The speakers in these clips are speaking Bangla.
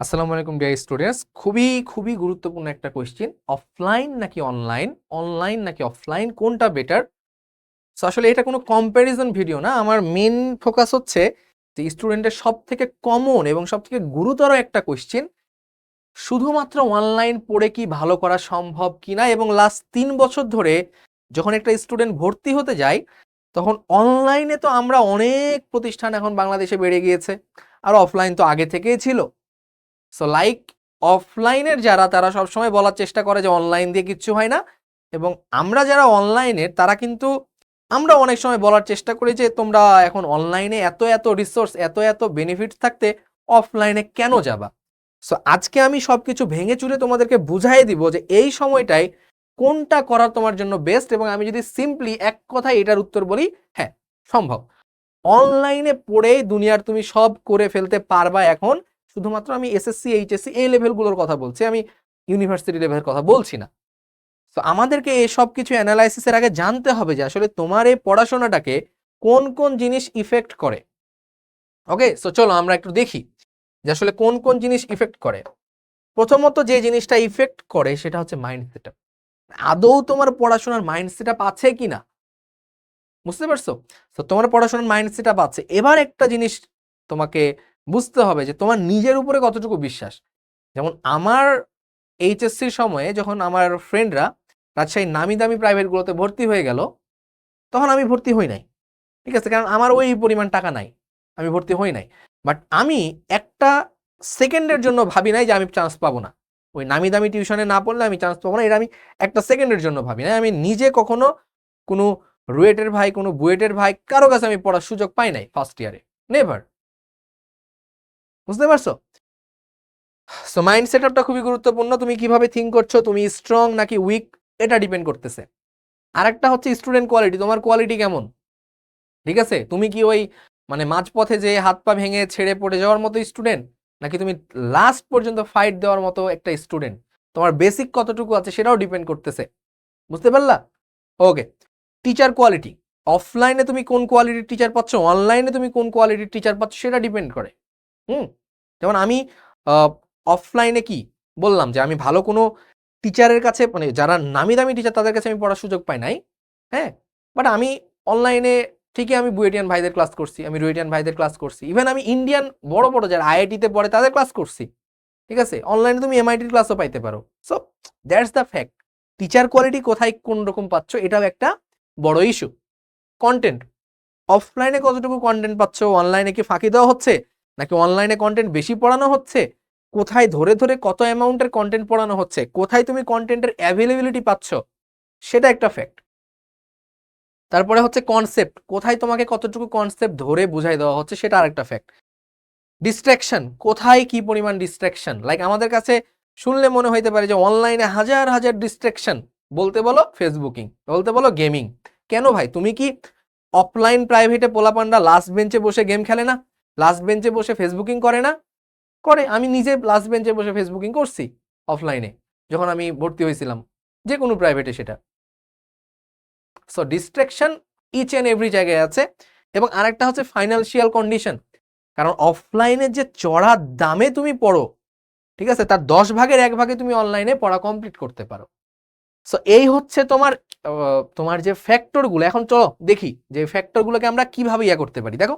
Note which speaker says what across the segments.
Speaker 1: আসসালামু আলাইকুম ডিয়ার স্টুডেন্টস খুবই খুবই গুরুত্বপূর্ণ একটা কোয়েশ্চেন অফলাইন নাকি অনলাইন অনলাইন নাকি অফলাইন কোনটা বেটার সো আসলে এটা কোনো কম্প্যারিজন ভিডিও না। আমার মেন ফোকাস হচ্ছে যে স্টুডেন্টের সব থেকে কমন এবং সব থেকে গুরুতর একটা কোয়েশ্চেন শুধুমাত্র অনলাইন পড়ে কি ভালো করা সম্ভব কিনা? এবং লাস্ট তিন বছর ধরে যখন একটা স্টুডেন্ট ভর্তি হতে যায়, তখন অনলাইনে তো আমরা অনেক প্রতিষ্ঠান এখন বাংলাদেশে বেড়ে গিয়েছে। আর অফলাইন তো আগে থেকেই ছিল। সো লাইক অফলাইনের যারা, তারা সবসময় বলার চেষ্টা করে যে অনলাইন দিয়ে কিচ্ছু হয় না। এবং আমরা যারা অনলাইনের তারা কিন্তু, আমরা অনেক সময় বলার চেষ্টা করি যে তোমরা এখন অনলাইনে এত এত রিসোর্স এত এত বেনিফিট থাকতে অফলাইনে কেন যাবা? সো আজকে আমি সব কিছু ভেঙে চুরে তোমাদেরকে বুঝাই দিব যে এই সময়টায় কোনটা করা তোমার জন্য বেস্ট এবং আমি যদি সিম্পলি এক কথায় এটার উত্তর বলি হ্যাঁ সম্ভব। অনলাইনে পড়েই দুনিয়ার তুমি সব করে ফেলতে পারবা এখন শুধুমাত্র আমি এসএসসি এইচএসসি এই লেভেলগুলোর কথা বলছি, আমি ইউনিভার্সিটি লেভেলের কথা বলছি না। তো আমাদেরকে এই সব কিছু অ্যানালাইসিসের আগে জানতে হবে যে আসলে তোমার এই পড়াশোনাটাকে কোন কোন জিনিস ইফেক্ট করে। ওকে সো চলো আমরা একটু দেখি যে আসলে কোন কোন জিনিস ইফেক্ট করে। প্রথমত যে জিনিসটা ইফেক্ট করে সেটা হচ্ছে মাইন্ড সেট আদৌ তোমার পড়াশোনার মাইন্ড সেট আছে কিনা বুঝতে পারছ? তো তোমার পড়াশোনার মাইন্ড সেট আছে। এবার একটা জিনিস তোমাকে বুঝতে হবে যে তোমার নিজের উপরে কতটুকু বিশ্বাস। যেমন আমার এইচএসসির সময়ে যখন আমার ফ্রেন্ডরা রাজশাহী নামি দামি প্রাইভেটগুলোতে ভর্তি হয়ে গেল, তখন আমি ভর্তি হই নাই। ঠিক আছে? কারণ আমার ওই পরিমাণ টাকা নাই। আমি ভর্তি হই নাই। বাট আমি একটা সেকেন্ডের জন্য ভাবি নাই যে আমি চান্স পাবো না। ওই নামি দামি টিউশনে না পড়লে আমি চান্স পাবো না, এটা আমি একটা সেকেন্ডের জন্য ভাবি নাই। আমি নিজে কখনো কোনো রুয়েটের ভাই, কোনো বুয়েটের ভাই, কারও কাছে আমি পড়ার সুযোগ পাই নাই ফার্স্ট ইয়ারে নেভার বুঝতে পারছ? সো মাইন্ড সেট আপটা খুবই গুরুত্বপূর্ণ। তুমি কীভাবে থিঙ্ক করছ? তুমি স্ট্রং নাকি উইক এটা ডিপেন্ড করতেছে। আরেকটা হচ্ছে স্টুডেন্ট কোয়ালিটি তোমার কোয়ালিটি কেমন? ঠিক আছে? তুমি কি ওই মানে মাঝপথে যে হাত পা ভেঙে ছেড়ে পড়ে যাওয়ার মতো স্টুডেন্ট নাকি তুমি লাস্ট পর্যন্ত ফাইট দেওয়ার মতো একটা স্টুডেন্ট তোমার বেসিক কতটুকু আছে সেটাও ডিপেন্ড করতেছে। বুঝতে পারলা? ওকে টিচার কোয়ালিটি অফলাইনে তুমি কোন কোয়ালিটির টিচার পাচ্ছ? অনলাইনে তুমি কোন কোয়ালিটির টিচার পাচ্ছ? সেটা ডিপেন্ড করে। হুম? যেমন আমি অফলাইনে কি বললাম যে আমি ভালো কোনো টিচারের কাছে মানে যারা নামি দামি টিচার তাদের কাছে আমি পড়ার সুযোগ পাই নাই হ্যাঁ? বাট আমি অনলাইনে ঠিকই আমি বুয়েটিয়ান ভাইদের ক্লাস করছি, আমি রুয়েটিয়ান ভাইদের ক্লাস করছি। ইভেন আমি ইন্ডিয়ান বড় বড় যারা আইআইটিতে পড়ে তাদের ক্লাস করছি, ঠিক আছে? অনলাইনে তুমি এমআইটির ক্লাসও পাইতে পারো। So that's the fact teacher quality কোথায় কোন রকম পাচ্ছ এটাও একটা বড় ইস্যু কন্টেন্ট অফলাইনে কতটুকু কন্টেন্ট পাচ্ছ? অনলাইনে কি ফাঁকি দেওয়া হচ্ছে? নাকি অনলাইনে কন্টেন্ট বেশি পড়ানো হচ্ছে? কোথায় ধরে ধরে কত অ্যামাউন্টের কন্টেন্ট পড়ানো হচ্ছে? কোথায় তুমি কন্টেন্টের অ্যাভেলেবিলিটি পাচ্ছ? সেটা একটা ফ্যাক্ট তারপরে হচ্ছে কনসেপ্ট কোথায় তোমাকে কতটুকু কনসেপ্ট ধরে বুঝাই দেওয়া হচ্ছে সেটা আরেকটা ফ্যাক্ট ডিস্ট্রাকশন কোথায় কি পরিমাণ ডিস্ট্রাকশন লাইক আমাদের কাছে শুনলে মনে হইতে পারে যে অনলাইনে হাজার হাজার ডিস্ট্রাকশন বলতে বলো ফেসবুকিং বলতে বলো গেমিং কেন ভাই? তুমি কি অফলাইন প্রাইভেটে পোলাপান্ডা লাস্ট বেঞ্চে বসে গেম খেলে না? লাস্ট বেঞ্চে বসে ফেসবুকিং করে না? করে, আমি নিজে লাস্ট বেঞ্চে বসে ফেসবুকিং করছি অফলাইনে যখন আমি ভর্তি হয়েছিলাম যে কোনো প্রাইভেটে সেটা। So distraction each and every জায়গায় আছে, এবং আরেকটা হচ্ছে ফাইন্যান্সিয়াল কন্ডিশন কারণ অফলাইনে যে চড়া দামে তুমি পড়ো, ঠিক আছে? তার দশ ভাগের এক ভাগে তুমি অনলাইনে পড়া কমপ্লিট করতে পারো। সো এই হচ্ছে তোমার তোমার যে ফ্যাক্টরগুলো এখন চলো দেখি যে ফ্যাক্টরগুলোকে আমরা কীভাবে ইয়া করতে পারি। দেখো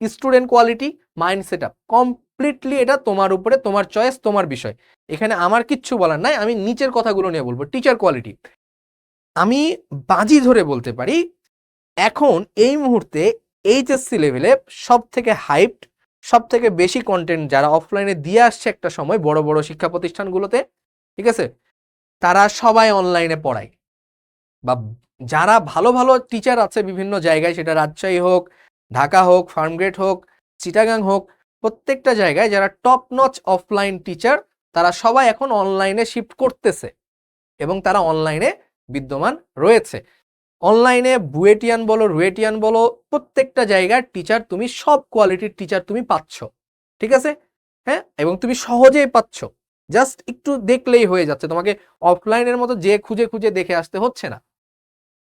Speaker 1: student quality, mind set up completely এটা তোমার উপরে, তোমার চয়েস, তোমার বিষয়। এখানে আমার কিচ্ছু বলার নাই, আমি নিচের কথাগুলো নিয়ে বলব। Teacher quality. আমি বাজি ধরে বলতে পারি, এখন এই মুহূর্তে এইচএসসি লেভেলে সব থেকে হাইপড সব থেকে বেশি কন্টেন্ট যারা অফলাইনে দিয়ে আসছে একটা সময় বড় বড় শিক্ষা প্রতিষ্ঠানগুলোতে, ঠিক আছে? তারা সবাই অনলাইনে পড়ায়। বা যারা ভালো ভালো টিচার আছে বিভিন্ন জায়গায়, সেটা রাজশাহী হোক ঢাকা হোক ফার্মগ্রেড হোক, চিটাগাং হোক, প্রত্যেকটা জায়গায় যারা টপ নচ অফলাইন টিচার তারা সবাই এখন অনলাইনে শিফট করতেছে এবং তারা অনলাইনে বিদ্যমান রয়েছে। অনলাইনে বুয়েটিয়ান বলো, রুয়েটিয়ান বলো, প্রত্যেকটা জায়গার টিচার তুমি, সব কোয়ালিটির টিচার তুমি পাচ্ছ। ঠিক আছে? হ্যাঁ? এবং তুমি সহজেই পাচ্ছ। জাস্ট একটু দেখলেই হয়ে যাচ্ছে। তোমাকে অফলাইনের মতো যে খুঁজে খুঁজে দেখে আসতে হচ্ছে না।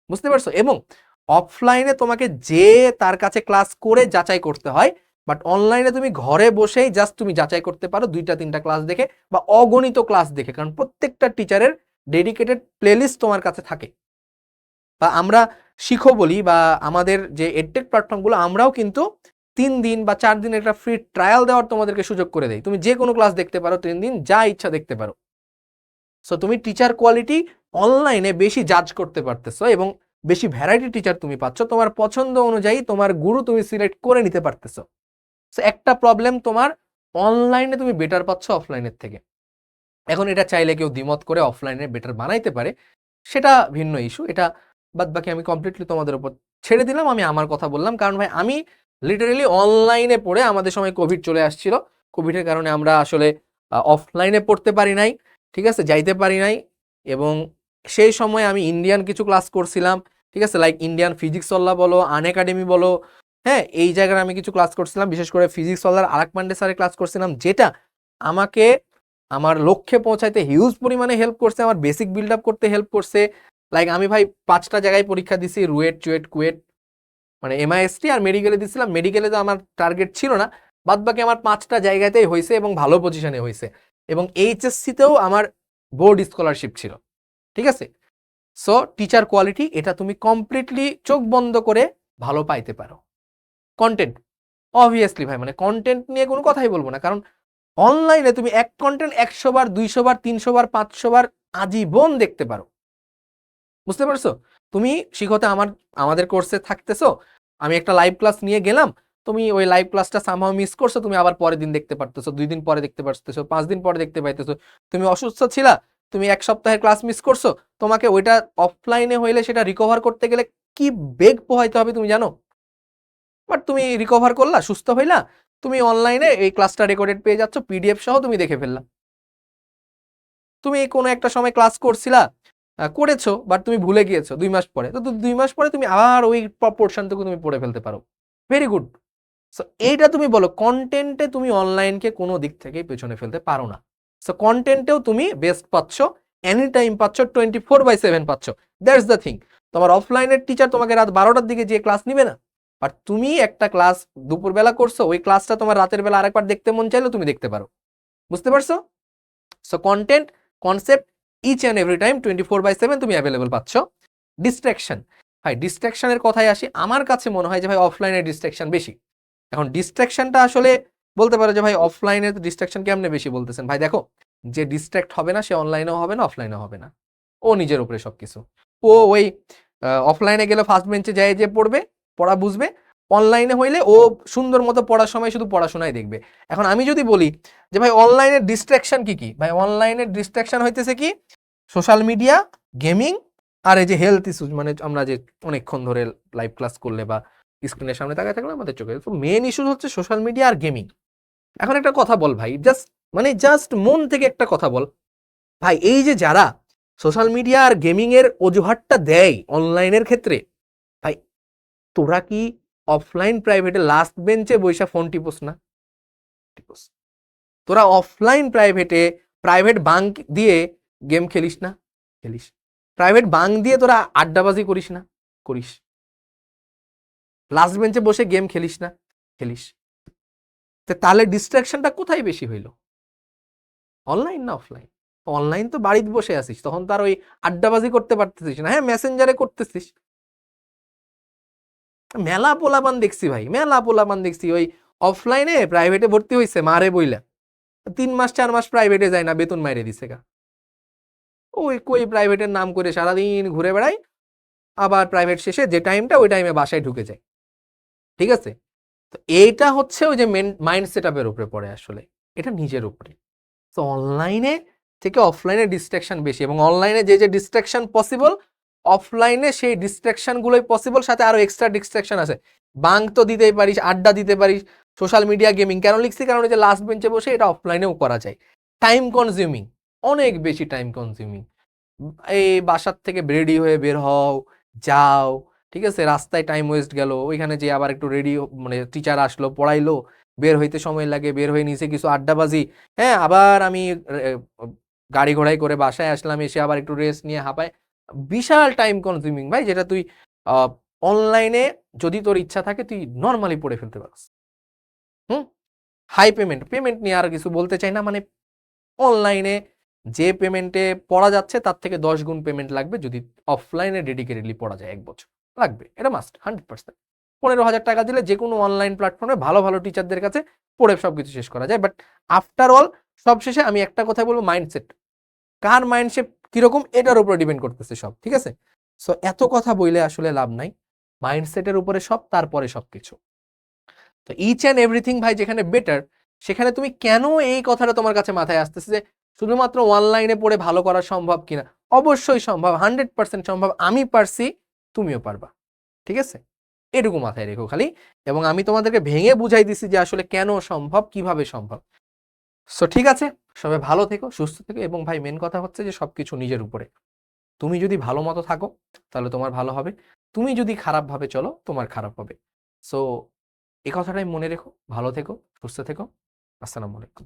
Speaker 1: বুঝতে পারছ? এবং অফলাইনে তোমাকে যে তার কাছে ক্লাস করে যাচাই করতে হয় বাট অনলাইনে তুমি ঘরে বসেই জাস্ট তুমি যাচাই করতে পারো দুইটা তিনটা ক্লাস দেখে বা অগণিত ক্লাস দেখে, কারণ প্রত্যেকটা টিচারের ডেডিকেটেড প্লেলিস্ট তোমার কাছে থাকে। বা আমরা শিখো বলি বা আমাদের যে এডটেক প্ল্যাটফর্মগুলো আমরাও কিন্তু তিন দিন বা চার দিন একটা ফ্রি ট্রায়াল দেওয়ার তোমাদেরকে সুযোগ করে দেয় তুমি যে কোনো ক্লাস দেখতে পারো, তিন দিন যা ইচ্ছা দেখতে পারো। সো তুমি টিচার কোয়ালিটি অনলাইনে বেশি জাজ করতে পারতেছো এবং বেশি ভ্যারাইটি টিচার তুমি পাচ্ছ, তোমার পছন্দ অনুযায়ী তোমার গুরু তুমি সিলেক্ট করে নিতে পারতেছো। সো একটা প্রবলেম তোমার অনলাইনে তুমি বেটার পাচ্ছ অফলাইনের থেকে। এখন এটা চাইলে কেউ দ্বিমত করে অফলাইনে বেটার বানাইতে পারে, সেটা ভিন্ন ইস্যু এটা বাদ বাকি আমি কমপ্লিটলি তোমাদের উপর ছেড়ে দিলাম, আমি আমার কথা বললাম। কারণ ভাই, আমি লিটারেলি অনলাইনে পড়ে আমাদের সময় কোভিড চলে আসছিল। কোভিডের কারণে আমরা আসলে অফলাইনে পড়তে পারি নাই, ঠিক আছে? যাইতে পারি নাই এবং সেই সময় আমি ইন্ডিয়ান কিছু ক্লাস করছিলাম। ঠিক আছে? লাইক ইন্ডিয়ান ফিজিক্স সল্লা বলো আন একাডেমি বলো হ্যাঁ এই জায়গায় আমি কিছু ক্লাস করছিলাম, বিশেষ করে ফিজিক্স সল্লার আরাক পান্ডে স্যারের ক্লাস করছিলাম, যেটা আমাকে, আমার লক্ষ্যে পৌঁছাইতে হিউজ পরিমাণে হেল্প করছে, আমার বেসিক বিল্ড আপ করতে হেল্প করছে। লাইক আমি ভাই পাঁচটা জায়গায় পরীক্ষা দিছি, রুয়েট, চুয়েট, কুয়েট মানে এমআইএসটি আর মেডিকেলে দিছিলাম। মেডিকেলে তো আমার টার্গেট ছিল না, বাদ বাকি আমার পাঁচটা জায়গাতেই হয়েছে এবং ভালো পজিশনে হয়েছে এবং এইচএসসিতেও আমার বোর্ড স্কলারশিপ ছিল। ঠিক আছে? সো টিচার কোয়ালিটি এটা তুমি কমপ্লিটলি চোখ বন্ধ করে ভালো পাইতে পারো। কন্টেন্ট অবভিয়াসলি ভাই মানে কন্টেন্ট নিয়ে কোনো কথাই বলব না, কারণ অনলাইনে তুমি এক কন্টেন্ট একশো বার, দুইশো বার, তিনশো বার, পাঁচশো বার আজীবন দেখতে পারো। বুঝতে পারছ? তুমি শিখতে আমার, আমাদের কোর্সে থাকতেছো, আমি একটা লাইভ ক্লাস নিয়ে গেলাম, তুমি ওই লাইভ ক্লাসটা সামহাও মিস করছ, তুমি আবার পরের দিন দেখতে পারতেছো, দুই দিন পরে দেখতে পারতেছো, পাঁচ দিন পরে দেখতে পাইতেছো, তুমি অসুস্থ ছিলা তুমি এক সপ্তাহের ক্লাস মিস করছ, তোমাকে ওইটা অফলাইনে হইলে সেটা রিকভার করতে গেলে কি বেগ পোহাইতে হবে তুমি জানো? বাট তুমি রিকভার করলা, সুস্থ হইলা, তুমি অনলাইনে এই ক্লাসটা রেকর্ডেড পেয়ে যাচ্ছ পিডিএফ সহ তুমি দেখে ফেললা। তুমি কোনো একটা সময় ক্লাস করছিলা করেছ বাট তুমি ভুলে গিয়েছো দুই মাস পরে। তো তো দুই মাস পরে তুমি আবার ওই পোর্শনটুকু তুমি পড়ে ফেলতে পারো। ভেরি গুড সো এইটা তুমি বলো কন্টেন্টে তুমি অনলাইনকে কোনো দিক থেকেই পেছনে ফেলতে পারো না। সো কন্টেন্টেও তুমি বেস্ট পাচ্ছ এনি টাইম পাচ্ছ টোয়েন্টি ফোর বাই সেভেন পাচ্ছ। দ্যাটস দ্য থিং তোমার অফলাইনের টিচার তোমাকে রাত বারোটার দিকে যে ক্লাস নিবে না। আর তুমি একটা ক্লাস দুপুরবেলা করছ, ওই ক্লাসটা তোমার রাতের বেলা আরেকবার দেখতে মন চাইলেও তুমি দেখতে পারো। বুঝতে পারছ? So content concept each and every time twenty four by seven তুমি অ্যাভেলেবল পাচ্ছ। ডিস্ট্রাকশন ভাই ডিস্ট্রাকশনের কথায় আসি, আমার কাছে মনে হয় যে ভাই অফলাইনে ডিস্ট্রাকশন বেশি। এখন ডিস্ট্রাকশনটা আসলে বলতে পারো যে, ভাই অফলাইনে ডিস্ট্রাকশন কেমনে বেশি বলতেছেন? ভাই, দেখো, যে ডিস্ট্রাক্ট হবে না, সে অনলাইনেও হবে না অফলাইনেও হবে না। ও নিজের উপরে সব কিছু ও ওই অফলাইনে গেলে ফার্স্ট বেঞ্চে যায়, যে পড়বে, পড়া বুঝবে। অনলাইনে হইলে ও সুন্দর মতো পড়ার সময় শুধু পড়াশোনাই দেখবে। এখন আমি যদি বলি যে, ভাই অনলাইনে ডিস্ট্রাকশন কি কি? ভাই অনলাইনের ডিস্ট্রাকশন হইতেছে কি? সোশ্যাল মিডিয়া গেমিং আর এই যে হেলথ ইস্যুজ মানে আমরা যে অনেকক্ষণ ধরে লাইভ ক্লাস করলে বা স্ক্রিনের সামনে তাকায় থাকলে আমাদের চোখে। তো মেন ইস্যু হচ্ছে সোশ্যাল মিডিয়া আর গেমিং এখন একটা কথা বল ভাই জাস্ট মানে জাস্ট মন থেকে একটা কথা বল। ভাই, এই যে যারা সোশ্যাল মিডিয়া আর গেমিং এর অজুহাতটা দেয় অনলাইনের ক্ষেত্রে, ভাই, তোরা কি অফলাইন প্রাইভেটে লাস্ট বেঞ্চে বৈশা ফোন টিপোস না? টিপোস। তোরা অফলাইন প্রাইভেটে প্রাইভেট বাঙ্ক দিয়ে গেম খেলিস না? খেলিস। প্রাইভেট বাঙ্ক দিয়ে তোরা আড্ডাবাজি করিস না? করিস। লাস্ট বেঞ্চে বসে গেম খেলিস না? খেলিস। তাহলে ডিস্ট্রাকশনটা কোথায় বেশি হইল? অনলাইন না অফলাইন অনলাইন তো বাড়িতে বসে আছিস, তখন তার ওই আড্ডাবাজি করতে পারতেছিস না। হ্যাঁ মেসেঞ্জারে করতেছিস। মেলা পোলাপান দেখছি ভাই, মেলা পোলাপান দেখছি। ওই অফলাইনে প্রাইভেটে ভর্তি হয়েছে মারে বইলা। তিন মাস, চার মাস প্রাইভেটে যায় না, বেতন মাইরে দিছে গা। ওই কই প্রাইভেটের নাম করে সারাদিন ঘুরে বেড়াই, আবার প্রাইভেট শেষে যে টাইমটা ওই টাইমে বাসায় ঢুকে যায় ঠিক আছে? তো এইটা হচ্ছে ওই যে মাইন্ড সেট আপের উপরে পড়ে আসলে। এটা নিজের উপরে। তো অনলাইনে থেকে অফলাইনে ডিস্ট্রাকশন বেশি এবং অনলাইনে যে যে ডিস্ট্রাকশন পসিবল অফলাইনে সেই ডিস্ট্রাকশন গুলোই পসিবল সাথে আরও এক্সট্রা ডিস্ট্রাকশন আছে। বাঙ্ক তো দিতেই পারিস, আড্ডা দিতে পারিস সোশ্যাল মিডিয়া গেমিং কেন লিখছি? কারণ যে লাস্ট বেঞ্চে বসে এটা অফলাইনেও করা যায়। টাইম কনজিউমিং অনেক বেশি টাইম কনজিউমিং এই বাসার থেকে রেডি হয়ে বের হও, যাও ঠিক আছে? রাস্তায় টাইম ওয়েস্ট গেল, ওইখানে যে আবার একটু রেডি মানে টিচার আসলো, পড়াইলো, বের হইতে সময় লাগে, বের হয়ে নিচে কিছু আড্ডাবাজি হ্যাঁ আবার আমি গাড়ি ঘোড়াই করে বাসায় আসলাম, এসে আবার একটু রেস্ট নিয়ে হাঁপায়। বিশাল টাইম কনজিউমিং ভাই, যেটা তুই অনলাইনে যদি তোর ইচ্ছা থাকে, তুই নর্মালি পড়ে ফেলতে পারস। হুম? হাই পেমেন্ট পেমেন্ট নিয়ে আর কিছু বলতে চাই না মানে অনলাইনে যে পেমেন্টে পড়া যাচ্ছে, তার থেকে দশ গুণ পেমেন্ট লাগবে যদি অফলাইনে ডেডিকেটেডলি পড়া যায় এক বছর। লাগবে, এটা মাস্ট হান্ড্রেড পার্সেন্ট পনেরো হাজার টাকা দিলে যে কোনো অনলাইন প্ল্যাটফর্মে ভালো ভালো টিচারদের কাছে পড়ে সব কিছু শেষ করা যায়। বাট আফটার অল সব শেষে আমি একটা কথা বলব মাইন্ডসেট কার মাইন্ডসেট কীরকম, এটার উপরে ডিপেন্ড করতেছে সব, ঠিক আছে? সো এত কথা বইলে আসলে লাভ নাই। মাইন্ডসেটের উপরে সব, তারপরে সব কিছু তো ইচ অ্যান্ড এভরিথিং ভাই, যেখানে বেটার সেখানে তুমি কেন এই কথাটা তোমার কাছে মাথায় আসতেছে যে শুধুমাত্র অনলাইনে পড়ে ভালো করা সম্ভব কিনা? অবশ্যই সম্ভব হান্ড্রেড পার্সেন্ট সম্ভব। আমি পারছি তুমিও পারবা, ঠিক আছে? এটুকু মাথায় রেখো খালি। এবং আমি তোমাদেরকে ভেঙে বুঝাই দিছি যে আসলে কেন সম্ভব, কীভাবে সম্ভব। সো ঠিক আছে? সবাই ভালো থেকো, সুস্থ থেকো এবং ভাই মেন কথা হচ্ছে যে সবকিছু নিজের উপরে। তুমি যদি ভালো মতো থাকো, তাহলে তোমার ভালো হবে। তুমি যদি খারাপভাবে চলো, তোমার খারাপ হবে। সো এই কথাটাই মনে রেখো, ভালো থেকো, সুস্থ থেকো। আসসালামু আলাইকুম।